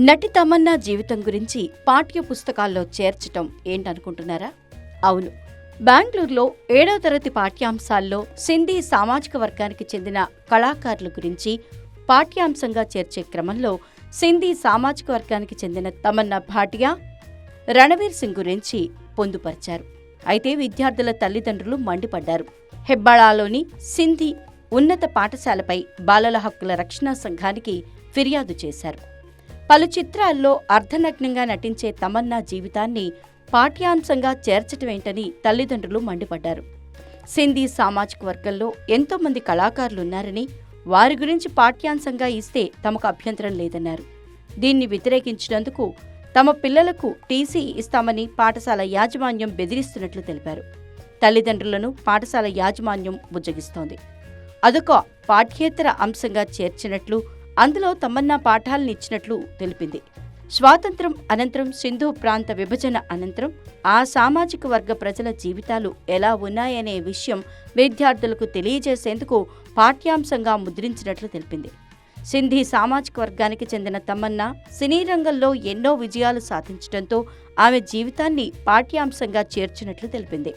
నటి తమన్నా జీవితం గురించి పాఠ్య పుస్తకాల్లో చేర్చటం ఏంటనుకుంటున్నారా? అవును. బెంగళూరులో ఏడవ తరగతి పాఠ్యాంశాల్లో సింధీ సామాజిక వర్గానికి చెందిన కళాకారుల గురించి పాఠ్యాంశంగా చేర్చే క్రమంలో సింధీ సామాజిక వర్గానికి చెందిన తమన్నా భాటియా రణవీర్ సింగ్ గురించి పొందుపరిచారు. అయితే విద్యార్థుల తల్లిదండ్రులు మండిపడ్డారు. హెబ్బాళాలోని సింధీ ఉన్నత పాఠశాలపై బాలల హక్కుల రక్షణ సంఘానికి ఫిర్యాదు చేశారు. పలు చిత్రాల్లో అర్ధనగ్నంగా నటించే తమన్నా జీవితాన్ని పాఠ్యాంశంగా చేర్చటమేంటని తల్లిదండ్రులు మండిపడ్డారు. సింధీ సామాజిక వర్గంలో ఎంతోమంది కళాకారులున్నారని వారి గురించి పాఠ్యాంశంగా ఇస్తే తమకు అభ్యంతరం లేదన్నారు. దీన్ని వ్యతిరేకించినందుకు తమ పిల్లలకు టీసీ ఇస్తామని పాఠశాల యాజమాన్యం బెదిరిస్తున్నట్లు తెలిపారు. తల్లిదండ్రులను పాఠశాల యాజమాన్యం బుజ్జగిస్తోంది. అదొక పాఠ్యేతర అంశంగా చేర్చినట్లు అందులో తమన్నా పాఠాలను ఇచ్చినట్లు తెలిపింది. స్వాతంత్రం అనంతరం సింధు ప్రాంత విభజన అనంతరం ఆ సామాజిక వర్గ ప్రజల జీవితాలు ఎలా ఉన్నాయనే విషయం విద్యార్థులకు తెలియజేసేందుకు పాఠ్యాంశంగా ముద్రించినట్లు తెలిపింది. సింధీ సామాజిక వర్గానికి చెందిన తమన్నా సినీ రంగంలో ఎన్నో విజయాలు సాధించడంతో ఆమె జీవితాన్ని పాఠ్యాంశంగా చేర్చినట్లు తెలిపింది.